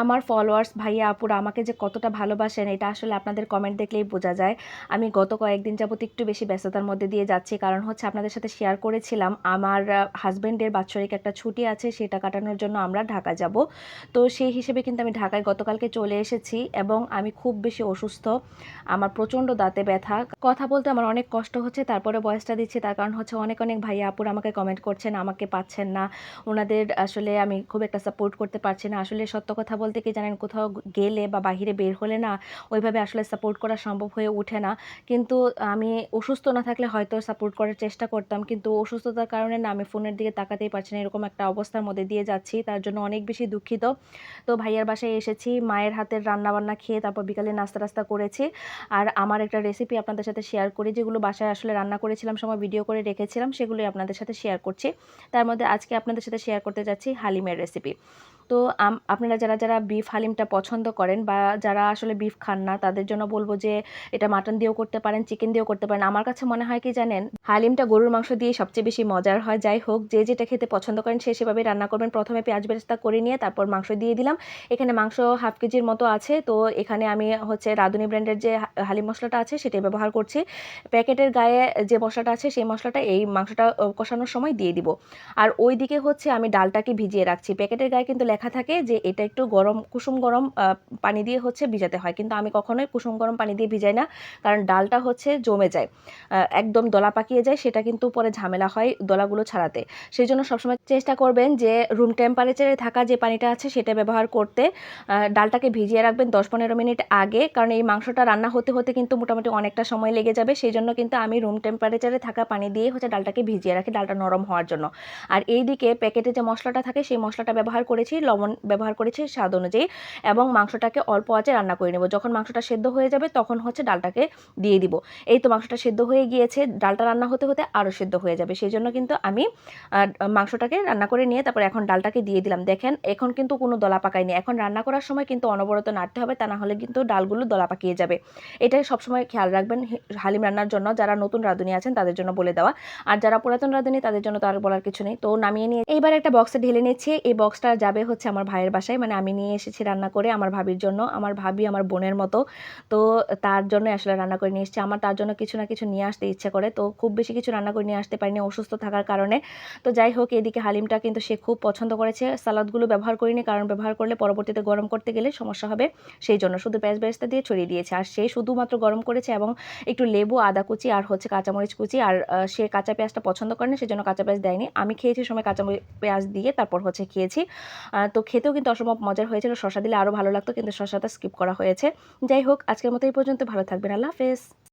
আমার ফলোয়ার্স ভাইয়া, আপুরা আমাকে যে কতটা ভালোবাসেন, এটা আসলে আপনাদের কমেন্ট দেখলেই বোঝা যায়। আমি গত কয়েকদিন যাবত একটু বেশি ব্যস্ততার মধ্যে দিয়ে যাচ্ছি, কারণ হচ্ছে আপনাদের সাথে শেয়ার করেছিলাম, আমার হাজব্যান্ডের বাৎসরিক একটা ছুটি আছে, সেটা কাটানোর জন্য আমরা ঢাকা যাব। তো সেই হিসেবে কিন্তু আমি ঢাকায় গতকালকে চলে এসেছি এবং আমি খুব বেশি অসুস্থ, আমার প্রচণ্ড দাঁতে ব্যথা। কথা বলতে আমার অনেক কষ্ট হচ্ছে তারপরে বয়সটা দিচ্ছি, তার কারণ হচ্ছে অনেক অনেক ভাইয়া, আপুরা আমাকে কমেন্ট করছেন, আমাকে পাচ্ছেন না। ওনাদের আসলে আমি খুব একটা সাপোর্ট করতে পারছি না। আসলে সত্য কথা বলতে কি জানেন, কোথাও গেলে বা বাহিরে বের হলে না ওইভাবে আসলে সাপোর্ট করা সম্ভব হয়ে ওঠে না। কিন্তু আমি অসুস্থ না থাকলে হয়তো সাপোর্ট করার চেষ্টা করতাম। কিন্তু অসুস্থতার কারণে না আমি ফোনের দিকে তাকাতেই পারছি না, এরকম একটা অবস্থার মধ্যে দিয়ে যাচ্ছি। তার জন্য অনেক বেশি দুঃখিত। তো ভাইয়ার বাসায় এসেছি, মায়ের হাতের রান্না বান্না খেয়ে তারপর বিকালে নাস্তা টাস্তা করেছি। আর আমার একটা রেসিপি আপনাদের সাথে শেয়ার করি, যেগুলো বাসায় আসলে রান্না করেছিলাম, সময় ভিডিও করে রেখেছিলাম, সেগুলোই আপনাদের সাথে শেয়ার করছি। তার মধ্যে আজকে আপনাদের সাথে শেয়ার করতে যাচ্ছি হালিমের রেসিপি তো আপনারা যারা যারা বিফ হালিমটা পছন্দ করেন বা যারা আসলে বিফ খান না, তাদের জন্য বলব যে এটা মাটন দিয়েও করতে পারেন চিকেন দিয়েও করতে পারেন। আমার কাছে মনে হয় কি জানেন, হালিমটা গরুর মাংস দিয়ে সবচেয়ে বেশি মজার হয়। যাই হোক, যে যেটা খেতে পছন্দ করেন সে সেভাবে রান্না করবেন। প্রথমে পেঁয়াজ বেরেস্তা করে নিয়ে তারপর মাংস দিয়ে দিলাম। এখানে মাংস হাফ কেজির মতো আছে। তো এখানে আমি হচ্ছে রাঁধুনি ব্র্যান্ডের যে হালিম মশলাটা আছে সেটাই ব্যবহার করছি। প্যাকেটের গায়ে যে মশলাটা আছে সেই মশলাটা এই মাংসটা কষানোর সময় দিয়ে দিব। আর ওই দিকে হচ্ছে আমি ডালটাকে ভিজিয়ে রাখছি। প্যাকেটের গায়ে কিন্তু লেখা থাকে যে এটা একটু গরম, কুসুম গরম পানি দিয়ে হচ্ছে ভিজাতে হয়। কিন্তু আমি কখনোই কুসুম গরম পানি দিয়ে ভিজাই না, কারণ ডালটা হচ্ছে জমে যায়। একদম দলা পাকিয়ে যায়, সেটা কিন্তু পরে ঝামেলা হয় দলাগুলো ছাড়াতে। সেই জন্য সবসময় চেষ্টা করবেন যে রুম টেম্পারেচারে থাকা যে পানিটা আছে, সেটা ব্যবহার করতে। ডালটাকে ভিজিয়ে রাখবেন দশ পনেরো মিনিট আগে, কারণ এই মাংসটা রান্না হতে হতে কিন্তু মোটামুটি অনেকটা সময় লেগে যাবে। সেই জন্য কিন্তু আমি রুম টেম্পারেচারে থাকা পানি দিয়ে হচ্ছে ডালটাকে ভিজিয়ে রাখি, ডালটা নরম হওয়ার জন্য। আর এই দিকে প্যাকেটে যে মশলাটা থাকে, সেই মশলাটা ব্যবহার করেছি, লবণ ব্যবহার করেছি স্বাদ অনুযায়ী এবং মাংসটাকে অল্প আঁচে রান্না করে নেব। যখন মাংসটা সেদ্ধ হয়ে যাবে তখন হচ্ছে ডালটাকে দিয়ে দিব। এই তো মাংসটা সেদ্ধ হয়ে গিয়েছে, ডালটা রান্না হতে হতে আরও সেদ্ধ হয়ে যাবে। সেই জন্য কিন্তু আমি মাংসটাকে রান্না করে নিয়ে তারপর এখন ডালটাকে দিয়ে দিলাম। দেখেন, এখন কিন্তু কোনো দলা পাকায়নি। এখন রান্না করার সময় কিন্তু অনবরত নাড়তে হবে, তা না হলে কিন্তু ডালগুলো দলা পাকিয়ে যাবে। এটাই সবসময় খেয়াল রাখবেন হালিম রান্নার জন্য যারা নতুন রাঁধুনি আছেন তাদের জন্য বলে দেওয়া। আর যারা পুরাতন রাঁধুনি তাদের জন্য তো আর বলার কিছু নেই। তো নামিয়ে নিয়ে, এইবার একটা বক্সে ঢেলে নিচ্ছি। এই বক্সটা যাবে হচ্ছে আমার ভাইয়ের বাসায়। মানে আমি নিয়ে এসেছি রান্না করে আমার ভাবির জন্য। আমার ভাবি আমার বোনের মতো। তো তার জন্য আসলে রান্না করে নিয়ে এসেছি। আমার তার জন্য কিছু না কিছু নিয়ে আসতে ইচ্ছে করে। তো খুব বেশি কিছু রান্না করে নিয়ে আসতে পারিনি অসুস্থ থাকার কারণে। তো যাই হোক, এদিকে হালিমটা কিন্তু সে খুব পছন্দ করেছে। সালাদগুলো ব্যবহার করিনি কারণ ব্যবহার করলে পরবর্তীতে গরম করতে গেলে সমস্যা হবে। সেই জন্য শুধু পেঁয়াজ বেরেস্তা দিয়ে ছড়িয়ে দিয়েছে। আর সে শুধুমাত্র গরম করেছে এবং একটু লেবু, আদা কুচি আর হচ্ছে কাঁচামরিচ কুচি। আর সে কাঁচা পেঁয়াজটা পছন্দ করেনি সেজন্য কাঁচা পেঁয়াজ দেয়নি। আমি খেয়েছি সময় কাঁচা পেঁয়াজ দিয়ে তারপর হচ্ছে খেয়েছি। তো খেতেও কিন্তু অসম্ভব মজার হয়েছিল, শশা দিলে আরও ভালো লাগতো, কিন্তু শশাটা স্কিপ করা হয়েছে। যাই হোক, আজকের মতো এই পর্যন্ত। ভালো থাকবেন। আল্লাহ হাফেজ।